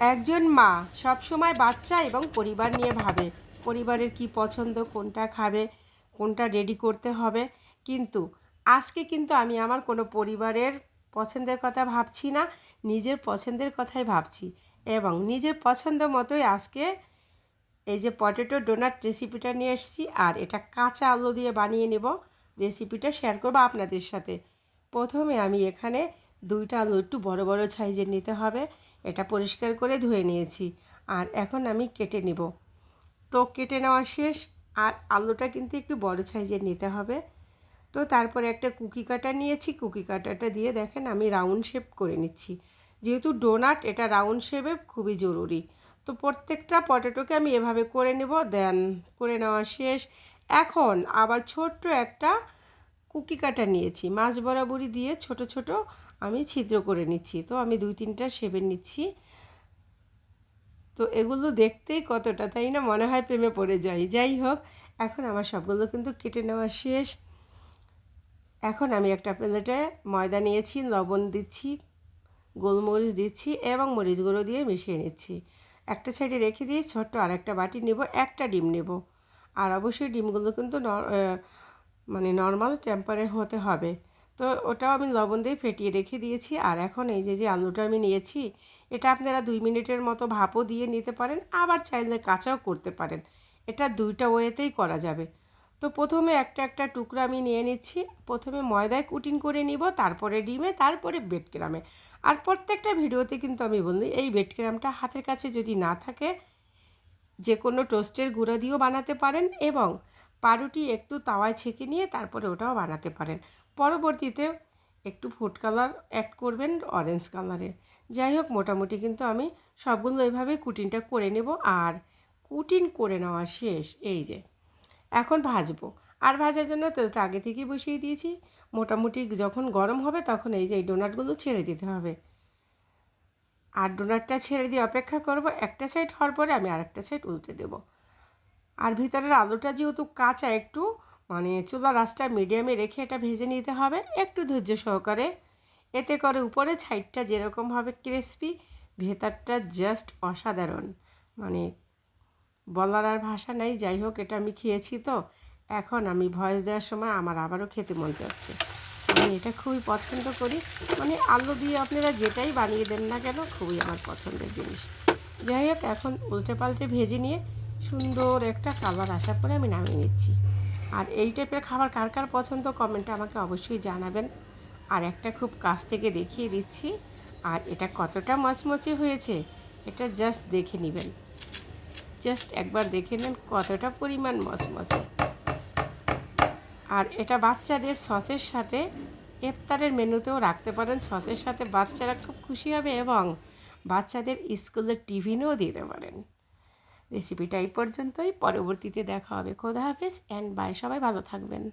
একজন মা সবসময় বাচ্চা এবং পরিবার নিয়ে ভাবে, পরিবারের কি পছন্দ, কোনটা খাবে, কোনটা রেডি করতে হবে। কিন্তু আজকে কিন্তু আমি আমার কোনো পরিবারের পছন্দের কথা ভাবছি না, নিজের পছন্দের কথাই ভাবছি। এবং নিজের পছন্দ মতোই আজকে এই যে পটেটো ডোনাট রেসিপিটা নিয়ে এসেছি আর এটা কাঁচা আলু দিয়ে বানিয়ে নেব। রেসিপিটা শেয়ার করব আপনাদের সাথে। প্রথমে আমি এখানে দুইটা আলু একটু বড় বড় সাইজের নিতে হবে। এটা পরিষ্কার করে ধুয়ে নিয়েছি আর এখন আমি কেটে নেব। তো কেটে নেওয়া শেষ আর আলুটা কিন্তু একটু বড় সাইজের নিতে হবে। তো তারপরে একটা কুকি কাটা নিয়েছি। কুকি কাটাটা দিয়ে দেখেন আমি রাউন্ড শেপ করে নিচ্ছি। যেহেতু ডোনাট, এটা রাউন্ড শেপে খুবই জরুরি। তো প্রত্যেকটা পটেটোকে আমি এভাবে করে নেব, দেন করে নেওয়া শেষ। এখন আবার ছোট্ট একটা কুকি কাটা নিয়েছি। মাছ বরাবরই দিয়ে ছোট ছোট আমি ছিদ্র করে নিচ্ছি। তো আমি দুই তিনটা শেপের নিচ্ছি। তো এগুলো দেখতেই কতটা, তাই না? মনে হয় প্রেমে পড়ে যাই। যাই হোক, এখন আমার সবগুলো কিন্তু কেটে নেওয়া শেষ। এখন আমি একটা প্লেটে ময়দা নিয়েছি, লবণ দিচ্ছি, গোলমরিচ দিচ্ছি এবং মরিচ গুঁড়ো দিয়ে মিশিয়ে নিচ্ছি। একটা সাইডে রেখে দিয়ে ছোট্ট আর একটা বাটি নেব, একটা ডিম নেব। আর অবশ্যই ডিমগুলো কিন্তু মানে নর্মাল টেম্পারে হতে হবে। তো ওটাও আমি লবণ দিয়ে ফেটিয়ে রেখে দিয়েছি। আর এখন এই যে যে আলুটা আমি নিয়েছি, এটা আপনারা দুই মিনিটের মতো ভাপও দিয়ে নিতে পারেন, আবার চাইলে কাঁচাও করতে পারেন। এটা দুইটা ওয়েতেই করা যাবে। তো প্রথমে একটা একটা টুকরা আমি নিয়ে নিচ্ছি। প্রথমে ময়দায় কুটিন করে নিব, তারপরে ডিমে, তারপরে বেডক্রামে আর প্রত্যেকটা ভিডিওতে কিন্তু আমি বলি, এই বেডক্রামটা হাতের কাছে যদি না থাকে, যে কোনো টোস্টের গুঁড়ো দিয়েও বানাতে পারেন এবং পাউরুটি একটু তাওয়ায় ছেঁকে নিয়ে তারপরে ওটাও বানাতে পারেন। পরবর্তীতে একটু ফুড কালার অ্যাড করবেন অরেঞ্জ কালারের যাই হোক, মোটামুটি কিন্তু আমি সবগুলো এভাবে কুটিনটা করে নেব। আর কুটিন করে নেওয়া শেষ, এই যে। এখন ভাজবো। আর ভাজার জন্য তেলটা আগে থেকেই বসিয়ে দিয়েছি। মোটামুটি যখন গরম হবে তখন এই যে এই ডোনাটগুলো ছেড়ে দিতে হবে। আর ডোনাটটা ছেড়ে দিয়ে অপেক্ষা করব। একটা সাইড হওয়ার পরে আমি আরেকটা সাইড উল্টে দেব। আর ভিতরের আলুটা যেহেতু কাঁচা, একটু মানে চুলা রাসটা মিডিয়ামে রেখে এটা ভেজে নিতে হবে। একটু ধৈর্য সহকারে। এতে করে উপরে ছাইডটা যেরকমভাবে ক্রিসপি ভেতরটা জাস্ট অসাধারণ। মানে বলার আর ভাষা নাই, যাই হোক, এটা আমি খেয়েছি তো। এখন আমি ভয়েস দেওয়ার সময় আমার আবারও খেতে মন যাচ্ছে আমি এটা খুবই পছন্দ করি। মানে আলু দিয়ে আপনারা যেটাই বানিয়ে দেন না কেন, খুবই আমার পছন্দের জিনিস। যাই হোক, এখন উল্টে পাল্টে ভেজে নিয়ে সুন্দর একটা কালার আসার পরে আমি নামিয়ে নিচ্ছি। আর এই টাইপের খাবার কার কার পছন্দ কমেন্টে আমাকে অবশ্যই জানাবেন। আর একটা খুব কাছ থেকে দেখিয়ে দিচ্ছি। আর এটা কতটা মচমচে হয়েছে, এটা জাস্ট দেখে নেবেন। জাস্ট একবার দেখে নেন কতটা পরিমাণ মচমচে। আর এটা বাচ্চাদের সসের সাথে ইফতারের মেনুতেও রাখতে পারেন। সসের সাথে বাচ্চারা খুব খুশি হবে এবং বাচ্চাদের স্কুলের টিফিনেও দিতে পারেন। রেসিপিটা এই পর্যন্তই। পরবর্তীতে দেখা হবে। খোদা হাফেজ অ্যান্ড বাই সবাই ভালো থাকবেন।